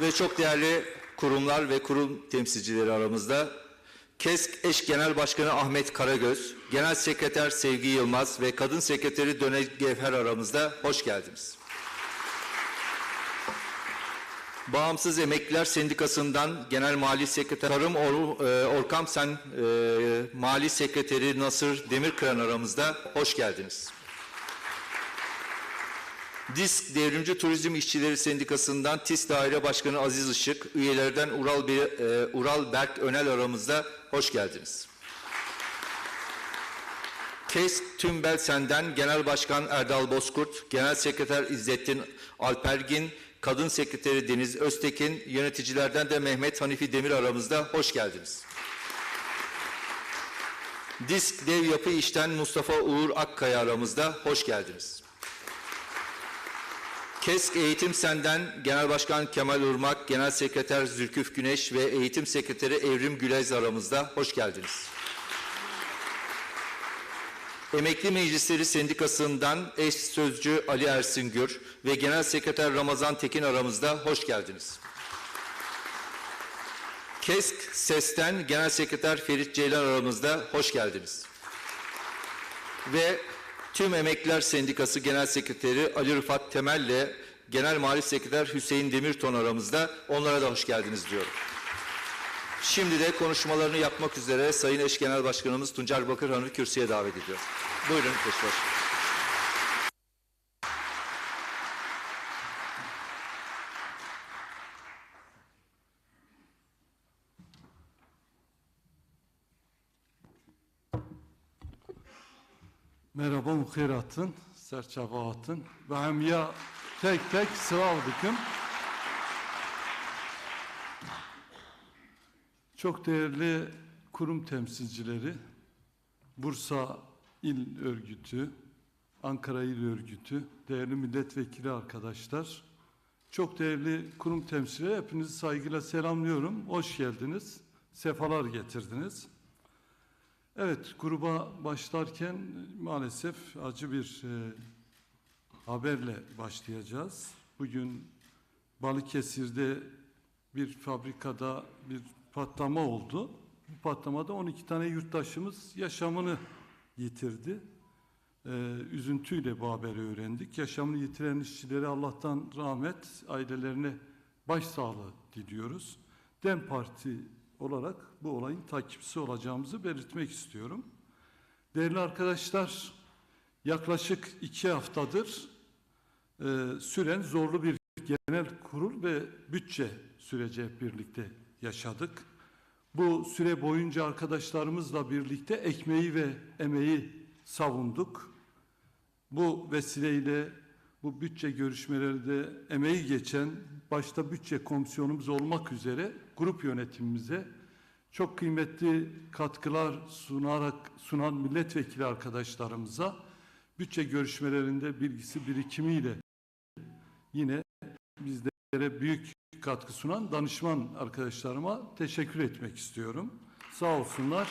ve çok değerli kurumlar ve kurum temsilcileri aramızda KESK Eş Genel Başkanı Ahmet Karagöz, Genel Sekreter Sevgi Yılmaz ve Kadın Sekreteri Döne Gevher aramızda hoş geldiniz. Bağımsız Emekliler Sendikası'ndan Genel Mali Sekreter Tarım Or- e, Orkam Sen e, Mali Sekreteri Nasır Demirkıran aramızda hoş geldiniz. Disk Devrimci Turizm İşçileri Sendikası'ndan TİS Daire Başkanı Aziz Işık, üyelerden Ural, Be- e, Ural Berk Önel aramızda hoş geldiniz. KES Tüm Belsen'den Genel Başkan Erdal Bozkurt, Genel Sekreter İzzettin Alpergin, Kadın Sekreteri Deniz Öztekin, yöneticilerden de Mehmet Hanifi Demir aramızda hoş geldiniz. Disk Dev Yapı İş'ten Mustafa Uğur Akkaya aramızda hoş geldiniz. KESK Eğitim Sen'den Genel Başkan Kemal Urmak, Genel Sekreter Zülküf Güneş ve Eğitim Sekreteri Evrim Gülez aramızda hoş geldiniz. Emekli Meclisleri Sendikası'ndan eş sözcü Ali Ersin ve Genel Sekreter Ramazan Tekin aramızda hoş geldiniz. KESK SES'ten Genel Sekreter Ferit Ceylan aramızda hoş geldiniz. Ve tüm Emekliler Sendikası Genel Sekreteri Ali Rıfat Temel ile Genel Mali Sekreter Hüseyin Demirton aramızda onlara da hoş geldiniz diyorum. Şimdi de konuşmalarını yapmak üzere Sayın Eş Genel Başkanımız Tuncer Bakırhan'ı kürsüye davet ediyor. Buyurun Eş Başkanım. Merhaba muhkiratın, serçavatın ve hem ya tek tek sıvavdıkım. Çok değerli kurum temsilcileri, Bursa İl Örgütü, Ankara İl Örgütü, değerli milletvekili arkadaşlar, çok değerli kurum temsilcileri hepinizi saygıyla selamlıyorum. Hoş geldiniz, sefalar getirdiniz. Evet, gruba başlarken maalesef acı bir e, haberle başlayacağız. Bugün Balıkesir'de bir fabrikada bir patlama oldu. Bu patlamada 12 tane yurttaşımız yaşamını yitirdi. Ee, üzüntüyle bu haberi öğrendik. Yaşamını yitiren işçilere Allah'tan rahmet, ailelerine başsağlığı diliyoruz. DEM Parti olarak bu olayın takipçisi olacağımızı belirtmek istiyorum. Değerli arkadaşlar, yaklaşık iki haftadır e, süren zorlu bir genel kurul ve bütçe süreci hep birlikte yaşadık. Bu süre boyunca arkadaşlarımızla birlikte ekmeği ve emeği savunduk. Bu vesileyle bu bütçe görüşmelerinde emeği geçen başta bütçe komisyonumuz olmak üzere grup yönetimimize çok kıymetli katkılar sunarak sunan milletvekili arkadaşlarımıza bütçe görüşmelerinde bilgisi birikimiyle yine bizlere büyük katkı sunan danışman arkadaşlarıma teşekkür etmek istiyorum. Sağ olsunlar.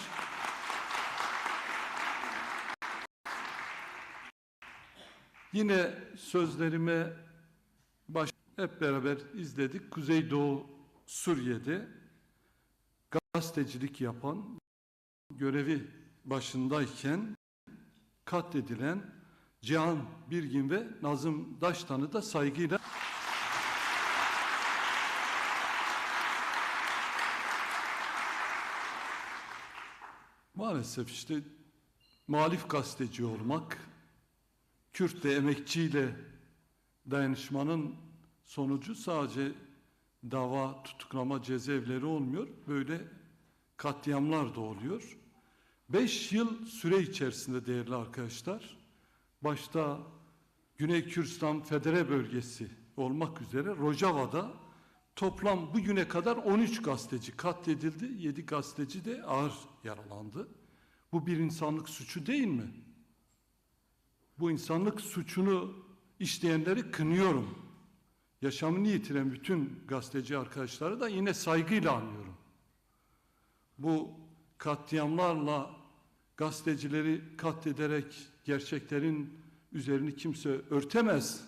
Yine sözlerime baş hep beraber izledik. Kuzeydoğu Suriye'de gazetecilik yapan görevi başındayken katledilen Cihan Birgin ve Nazım Daştan'ı da saygıyla Maalesef işte muhalif gazeteci olmak, Kürt ve emekçiyle dayanışmanın sonucu sadece dava, tutuklama, cezaevleri olmuyor. Böyle katliamlar da oluyor. Beş yıl süre içerisinde değerli arkadaşlar, başta Güney Kürdistan Federe Bölgesi olmak üzere Rojava'da toplam bugüne kadar 13 gazeteci katledildi. 7 gazeteci de ağır yaralandı. Bu bir insanlık suçu değil mi? Bu insanlık suçunu işleyenleri kınıyorum. Yaşamını yitiren bütün gazeteci arkadaşları da yine saygıyla anıyorum. Bu katliamlarla gazetecileri katlederek gerçeklerin üzerini kimse örtemez.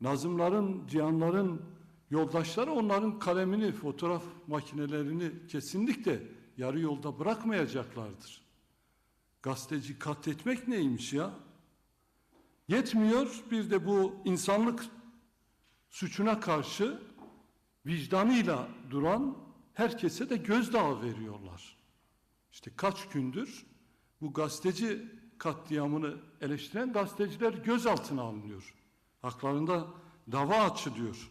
Nazımların, cihanların Yoldaşları onların kalemini, fotoğraf makinelerini kesinlikle yarı yolda bırakmayacaklardır. Gazeteci katletmek neymiş ya? Yetmiyor bir de bu insanlık suçuna karşı vicdanıyla duran herkese de gözdağı veriyorlar. İşte kaç gündür bu gazeteci katliamını eleştiren gazeteciler gözaltına alınıyor. Haklarında dava açılıyor.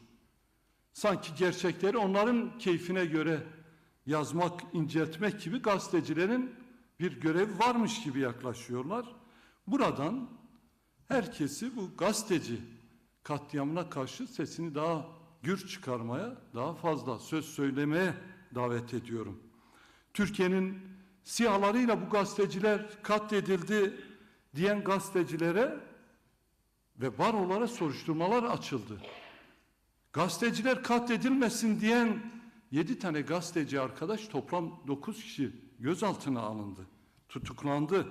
Sanki gerçekleri onların keyfine göre yazmak, inceltmek gibi gazetecilerin bir görevi varmış gibi yaklaşıyorlar. Buradan herkesi bu gazeteci katliamına karşı sesini daha gür çıkarmaya, daha fazla söz söylemeye davet ediyorum. Türkiye'nin siyahlarıyla bu gazeteciler katledildi diyen gazetecilere ve barolara soruşturmalar açıldı. Gazeteciler katledilmesin diyen yedi tane gazeteci arkadaş toplam dokuz kişi gözaltına alındı, tutuklandı.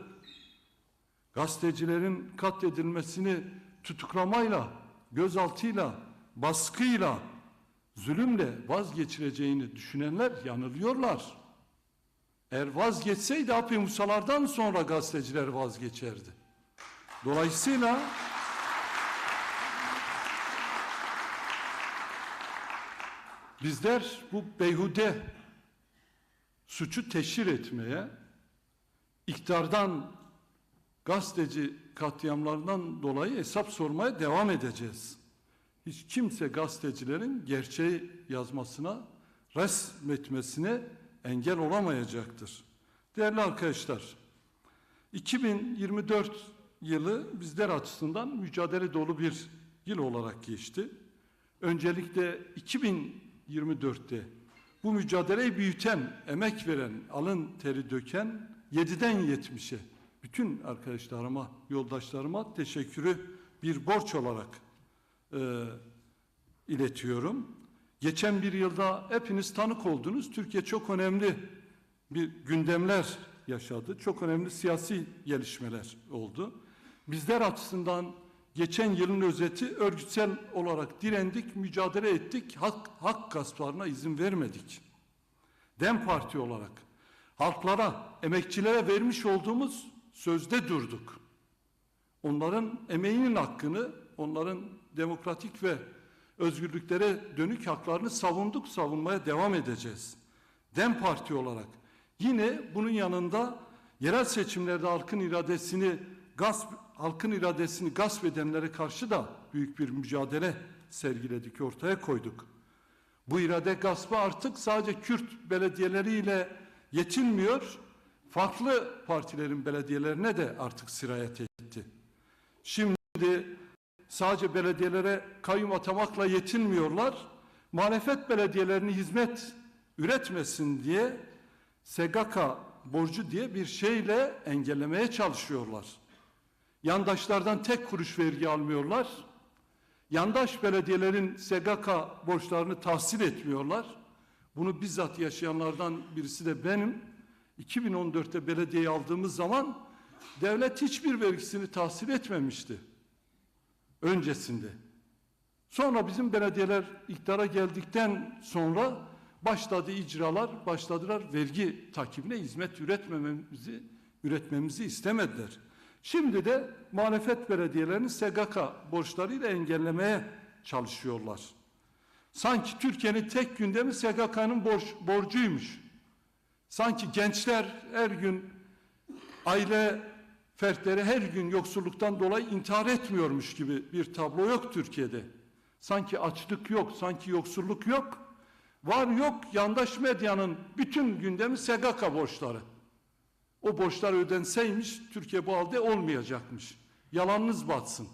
Gazetecilerin katledilmesini tutuklamayla, gözaltıyla, baskıyla, zulümle vazgeçireceğini düşünenler yanılıyorlar. Eğer vazgeçseydi Api Musalardan sonra gazeteciler vazgeçerdi. Dolayısıyla bizler bu beyhude suçu teşhir etmeye, iktidardan gazeteci katliamlarından dolayı hesap sormaya devam edeceğiz. Hiç kimse gazetecilerin gerçeği yazmasına, resmetmesine engel olamayacaktır. Değerli arkadaşlar, 2024 yılı bizler açısından mücadele dolu bir yıl olarak geçti. Öncelikle 2024'te bu mücadeleyi büyüten, emek veren, alın teri döken 7'den 70'e bütün arkadaşlarıma, yoldaşlarıma teşekkürü bir borç olarak e, iletiyorum. Geçen bir yılda hepiniz tanık oldunuz. Türkiye çok önemli bir gündemler yaşadı. Çok önemli siyasi gelişmeler oldu. Bizler açısından geçen yılın özeti örgütsel olarak direndik, mücadele ettik, hak, hak gasplarına izin vermedik. Dem Parti olarak halklara, emekçilere vermiş olduğumuz sözde durduk. Onların emeğinin hakkını, onların demokratik ve özgürlüklere dönük haklarını savunduk, savunmaya devam edeceğiz. Dem Parti olarak yine bunun yanında yerel seçimlerde halkın iradesini gasp halkın iradesini gasp edenlere karşı da büyük bir mücadele sergiledik, ortaya koyduk. Bu irade gaspı artık sadece Kürt belediyeleriyle yetinmiyor, farklı partilerin belediyelerine de artık sirayet etti. Şimdi sadece belediyelere kayyum atamakla yetinmiyorlar. Muhalefet belediyelerini hizmet üretmesin diye SGK borcu diye bir şeyle engellemeye çalışıyorlar. Yandaşlardan tek kuruş vergi almıyorlar. Yandaş belediyelerin SGK borçlarını tahsil etmiyorlar. Bunu bizzat yaşayanlardan birisi de benim. 2014'te belediyeyi aldığımız zaman devlet hiçbir vergisini tahsil etmemişti. Öncesinde. Sonra bizim belediyeler iktidara geldikten sonra başladı icralar, başladılar vergi takibine hizmet üretmememizi, üretmemizi istemediler. Şimdi de muhalefet belediyelerini SGK borçlarıyla engellemeye çalışıyorlar. Sanki Türkiye'nin tek gündemi SGK'nın borç, borcuymuş. Sanki gençler her gün aile fertleri her gün yoksulluktan dolayı intihar etmiyormuş gibi bir tablo yok Türkiye'de. Sanki açlık yok, sanki yoksulluk yok. Var yok yandaş medyanın bütün gündemi SGK borçları. O borçlar ödenseymiş Türkiye bu halde olmayacakmış. Yalanınız batsın.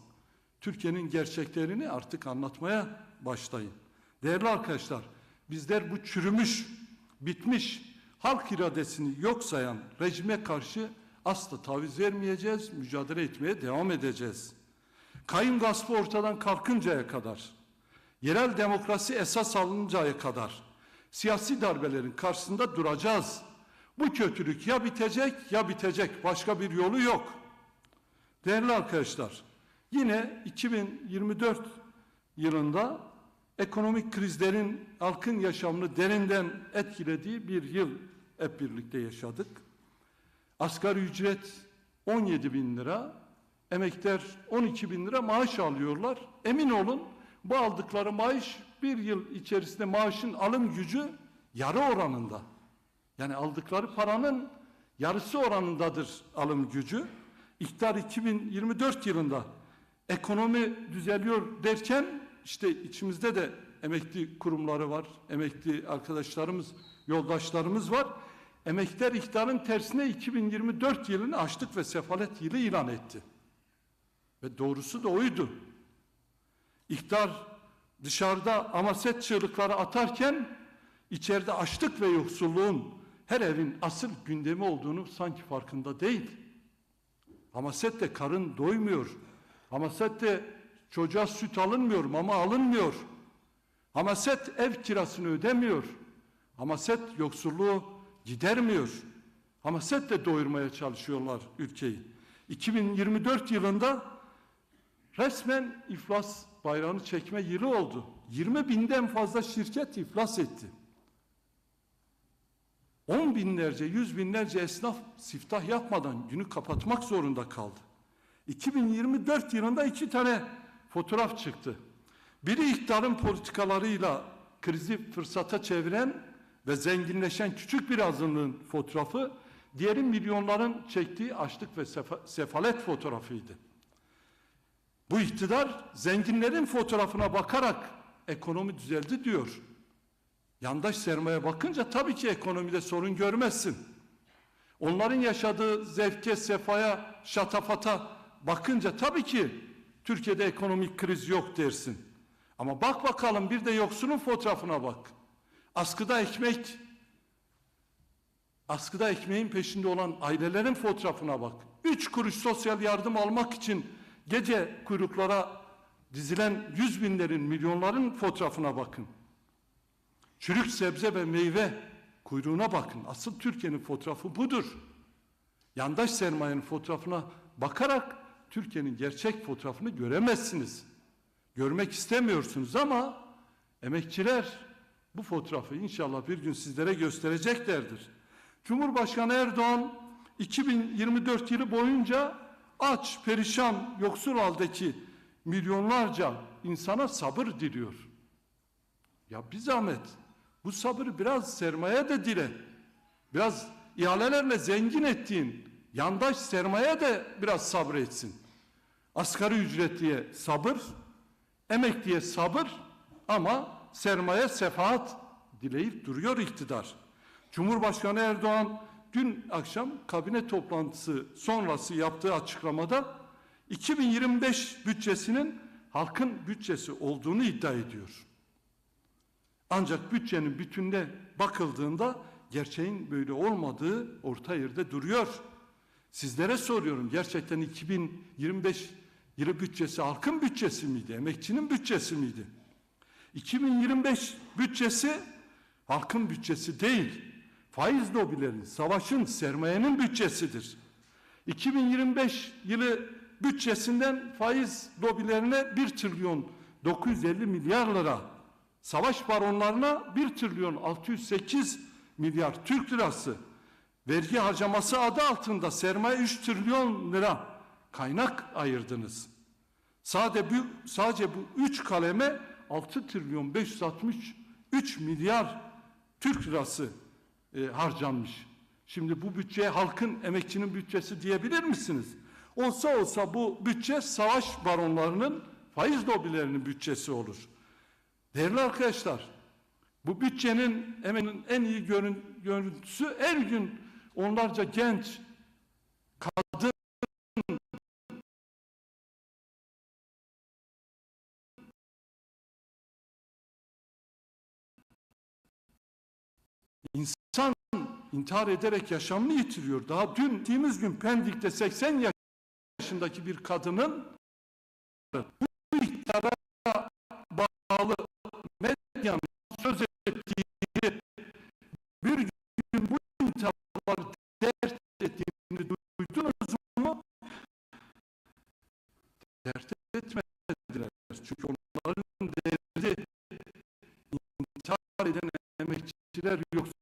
Türkiye'nin gerçeklerini artık anlatmaya başlayın. Değerli arkadaşlar, bizler bu çürümüş, bitmiş, halk iradesini yok sayan rejime karşı asla taviz vermeyeceğiz, mücadele etmeye devam edeceğiz. Kayın gaspı ortadan kalkıncaya kadar, yerel demokrasi esas alıncaya kadar siyasi darbelerin karşısında duracağız. Bu kötülük ya bitecek ya bitecek. Başka bir yolu yok. Değerli arkadaşlar, yine 2024 yılında ekonomik krizlerin halkın yaşamını derinden etkilediği bir yıl hep birlikte yaşadık. Asgari ücret 17 bin lira, emekler 12 bin lira maaş alıyorlar. Emin olun bu aldıkları maaş bir yıl içerisinde maaşın alım gücü yarı oranında. Yani aldıkları paranın yarısı oranındadır alım gücü. İktidar 2024 yılında ekonomi düzeliyor derken işte içimizde de emekli kurumları var, emekli arkadaşlarımız, yoldaşlarımız var. Emekliler iktidarın tersine 2024 yılını açlık ve sefalet yılı ilan etti. Ve doğrusu da oydu. İktidar dışarıda amaset çığlıkları atarken içeride açlık ve yoksulluğun her evin asıl gündemi olduğunu sanki farkında değil. Hamaset de karın doymuyor. Hamaset de çocuğa süt alınmıyor, mama alınmıyor. Hamaset ev kirasını ödemiyor. Hamaset yoksulluğu gidermiyor. Hamaset de doyurmaya çalışıyorlar ülkeyi. 2024 yılında resmen iflas bayrağını çekme yılı oldu. 20 binden fazla şirket iflas etti. 10 binlerce, yüz binlerce esnaf siftah yapmadan günü kapatmak zorunda kaldı. 2024 yılında iki tane fotoğraf çıktı. Biri iktidarın politikalarıyla krizi fırsata çeviren ve zenginleşen küçük bir azınlığın fotoğrafı, diğeri milyonların çektiği açlık ve sefa- sefalet fotoğrafıydı. Bu iktidar zenginlerin fotoğrafına bakarak ekonomi düzeldi diyor. Yandaş sermaye bakınca tabii ki ekonomide sorun görmezsin. Onların yaşadığı zevke, sefaya, şatafata bakınca tabii ki Türkiye'de ekonomik kriz yok dersin. Ama bak bakalım bir de yoksulun fotoğrafına bak. Askıda ekmek, askıda ekmeğin peşinde olan ailelerin fotoğrafına bak. Üç kuruş sosyal yardım almak için gece kuyruklara dizilen yüz binlerin, milyonların fotoğrafına bakın. Çürük sebze ve meyve kuyruğuna bakın. Asıl Türkiye'nin fotoğrafı budur. Yandaş sermayenin fotoğrafına bakarak Türkiye'nin gerçek fotoğrafını göremezsiniz. Görmek istemiyorsunuz ama emekçiler bu fotoğrafı inşallah bir gün sizlere göstereceklerdir. Cumhurbaşkanı Erdoğan 2024 yılı boyunca aç, perişan, yoksul haldeki milyonlarca insana sabır diliyor. Ya bir zahmet bu sabırı biraz sermaye de dile. Biraz ihalelerle zengin ettiğin yandaş sermaye de biraz sabretsin. Asgari ücretliye sabır, emekliye sabır ama sermaye sefaat dileyip duruyor iktidar. Cumhurbaşkanı Erdoğan dün akşam kabine toplantısı sonrası yaptığı açıklamada 2025 bütçesinin halkın bütçesi olduğunu iddia ediyor. Ancak bütçenin bütününe bakıldığında gerçeğin böyle olmadığı orta yerde duruyor. Sizlere soruyorum gerçekten 2025 yılı bütçesi halkın bütçesi miydi? Emekçinin bütçesi miydi? 2025 bütçesi halkın bütçesi değil. Faiz lobilerin, savaşın, sermayenin bütçesidir. 2025 yılı bütçesinden faiz lobilerine 1 trilyon 950 milyar lira Savaş baronlarına 1 trilyon 608 milyar Türk lirası vergi harcaması adı altında sermaye 3 trilyon lira kaynak ayırdınız. Sadece bu, sadece bu 3 kaleme 6 trilyon 563 milyar Türk lirası e, harcanmış. Şimdi bu bütçeye halkın emekçinin bütçesi diyebilir misiniz? Olsa olsa bu bütçe savaş baronlarının faiz lobilerinin bütçesi olur. Değerli arkadaşlar, bu bütçenin hemen en iyi görün, görüntüsü her gün onlarca genç, kadın, insan intihar ederek yaşamını yitiriyor. Daha dün, gittiğimiz gün Pendik'te 80 yaşındaki bir kadının bu iktidara bağlı medyanın işçiler yoksul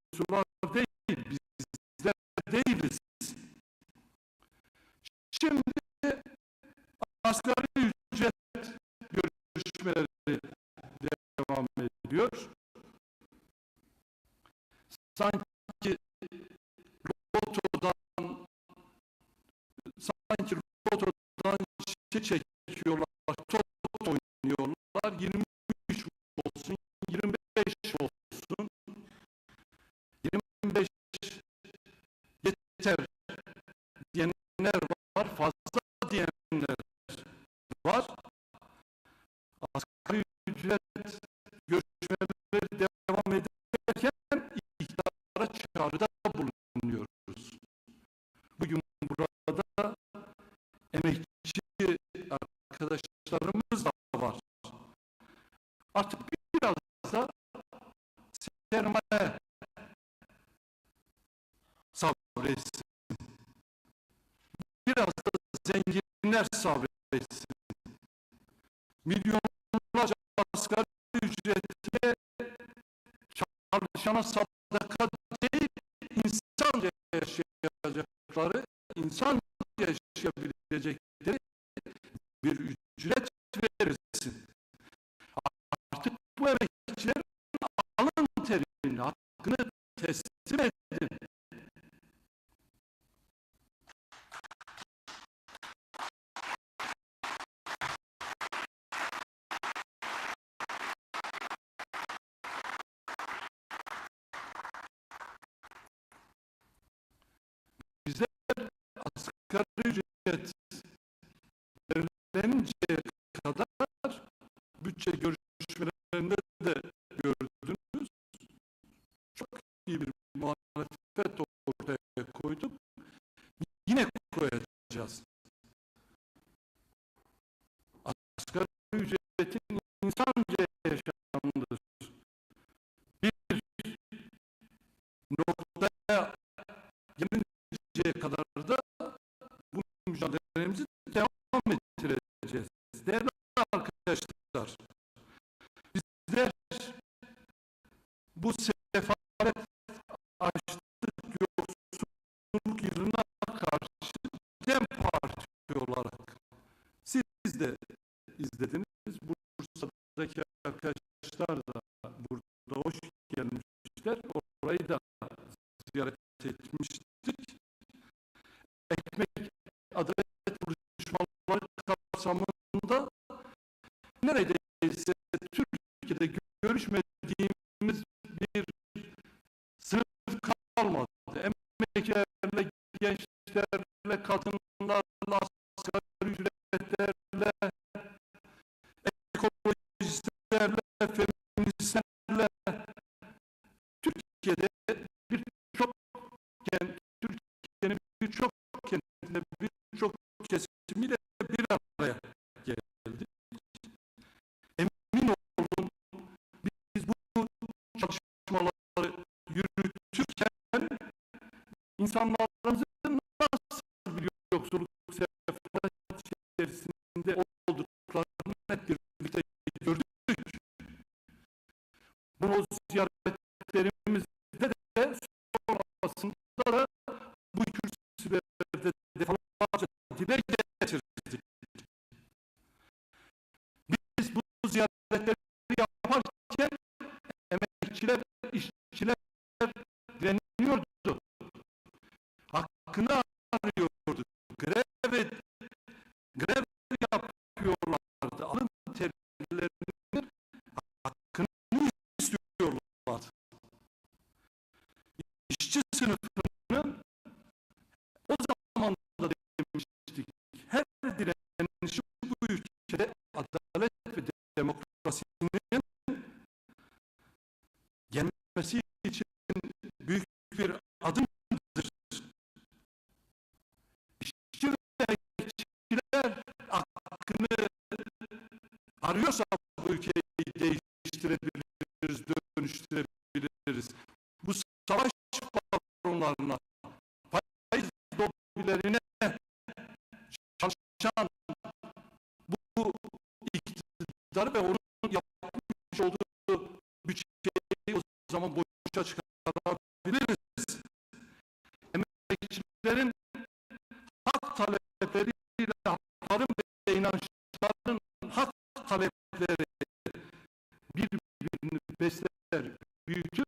Bugün burada emekçi arkadaşlarımız da var. Artık biraz da sermaye sabretsin. Biraz da zenginler sabretsin. Milyonlarca asgari ücretli çalışana sadaka son encourage yılına karşı dem insanlarımızın nasıl bir yoksulluk sefalet içerisinde olduklarını hep birlikte gördük. Bunu birbirini besler, büyütür.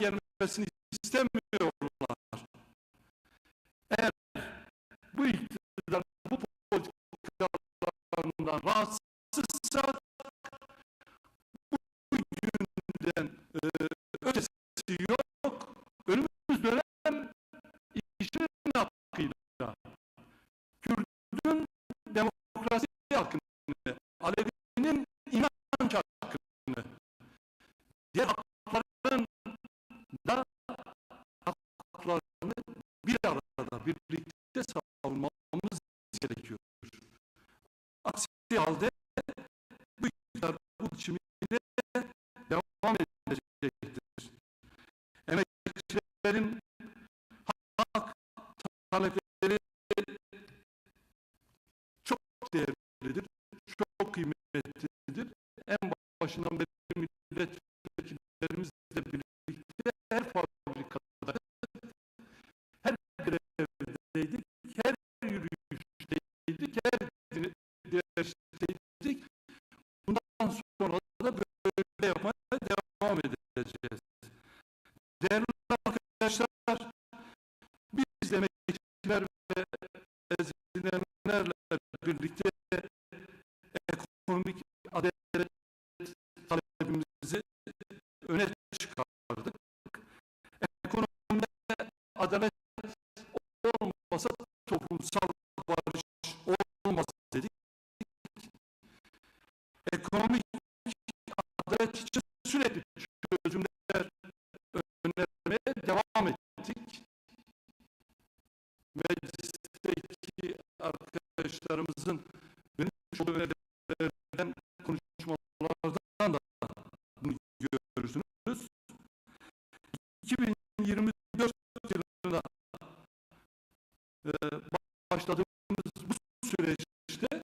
gelmesini istemiyor. basın vermiş konuşmalardan da bunu görürsünüz. 2024 yılında e, başladığımız bu süreçte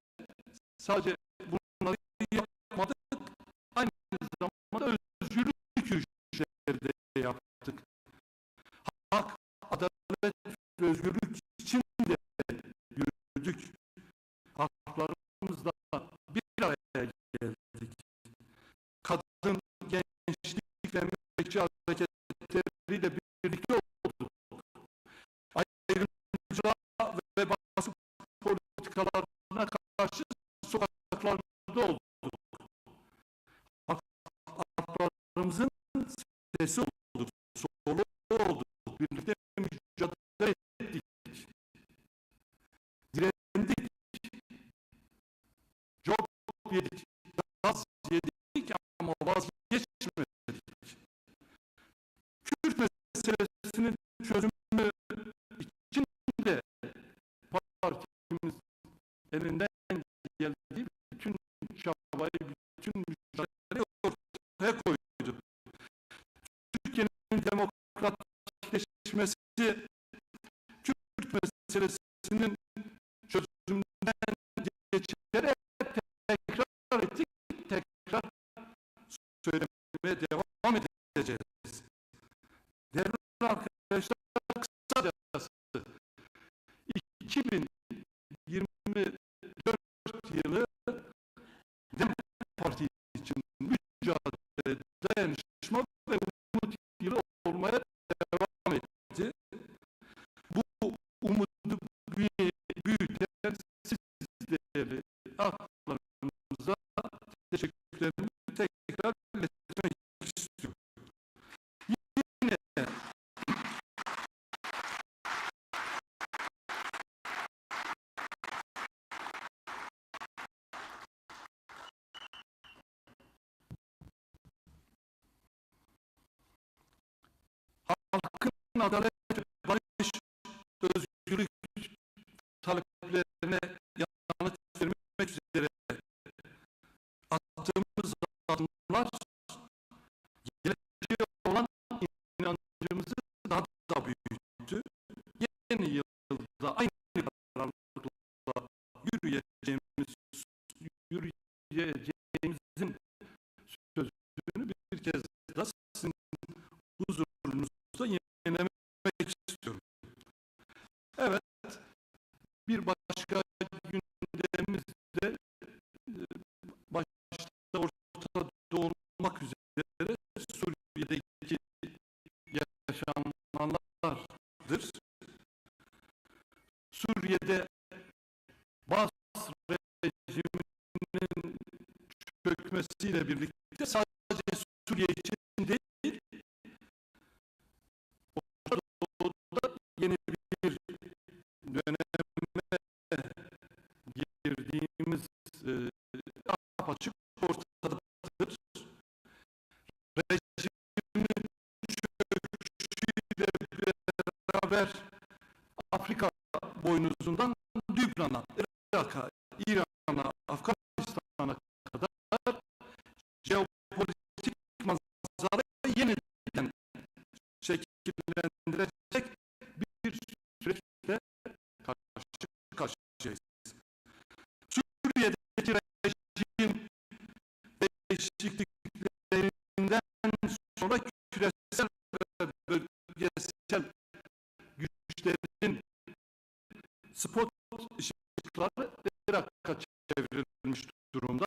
sadece bunları yapmadık. Aynı zamanda özgürlük yürüyüşleri de yaptık. Hak, adalet ve özgürlük empezó Irak'a çevrilmiş durumda.